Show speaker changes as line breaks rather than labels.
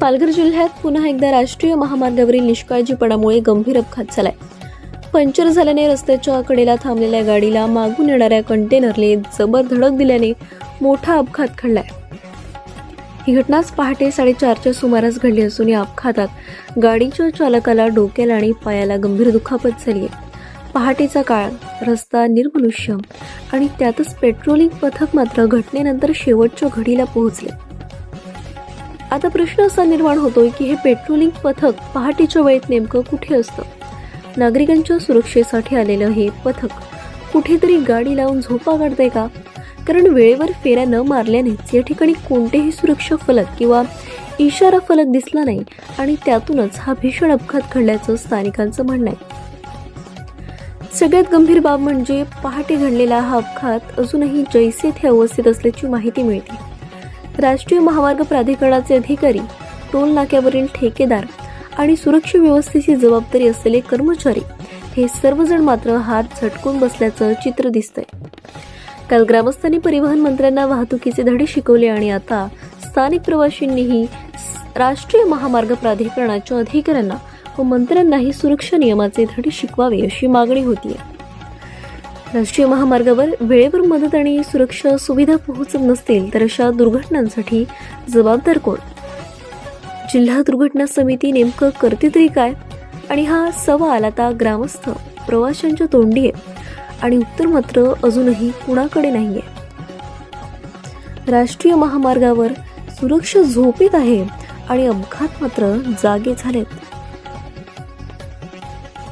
पालघर जिल्ह्यात पुन्हा एकदा राष्ट्रीय महामार्गावरील निष्काळजीपणामुळे गंभीर अपघात झालाय. पंक्चर झाल्याने रस्त्याच्या कडेला थांबलेल्या गाडीला मागून येणाऱ्या कंटेनरने जबर धडक दिल्याने मोठा अपघात घडलाय. ही घटनाच पहाटे साडेचारच्या सुमारास घडली असून या अपघातात गाडीच्या चालकाला डोक्याला आणि पायाला गंभीर दुखापत झाली आहे. पहाटेचा काळ रस्ता निर्मनुष्य आणि त्यातच पेट्रोलिंग पथक मात्र घटनेनंतर शेवटच्या घडीला पोहोचले. आता प्रश्न असा निर्माण होतोय की हे पेट्रोलिंग पथक पहाटेच्या वेळेत नेमकं कुठे असतं? नागरिकांच्या सुरक्षेसाठी आलेलं हे पथक कुठेतरी गाडी लावून झोपा काढतंय का? कारण वेळेवर फेऱ्या न मारल्यानेच या ठिकाणी कोणतेही सुरक्षा फलक किंवा इशारा फलक दिसला नाही आणि त्यातूनच हा भीषण अपघात घडल्याचं स्थानिकांचं म्हणणं आहे. सगळ्यात गंभीर बाब म्हणजे पहाटे घडलेला हा अपघात अजूनही जैसे थे अवस्थेत असल्याची माहिती मिळते. राष्ट्रीय महामार्ग प्राधिकरणाचे अधिकारी टोल नाक्यावरील ठेकेदार आणि सुरक्षा व्यवस्थेची जबाबदारी असलेले कर्मचारी हे सर्वजण मात्र हात झटकून बसल्याचं चित्र दिसतंय. काल ग्रामस्थांनी परिवहन मंत्र्यांना वाहतुकीचे धडे शिकवले आणि आता स्थानिक प्रवाशींनीही राष्ट्रीय महामार्ग प्राधिकरणाच्या अधिकाऱ्यांना व मंत्र्यांनाही सुरक्षा नियमाचे धडे शिकवावे अशी मागणी होतीये. राष्ट्रीय महामार्गावर वेळेवर मदत आणि सुरक्षा सुविधा पोहोचत नसतील तर अशा दुर्घटनांसाठी जबाबदार कोण? जिल्हा दुर्घटना समिती नेमकं करते तरी काय? आणि हा सवाल आता ग्रामस्थ प्रवाशांच्या तोंडी आहे. आणि उत्तर मात्र अजूनही कुणाकडे नाही आहे राष्ट्रीय महामार्गावर सुरक्षा झोपेत आहे आणि अपघात मात्र जागे झालेत.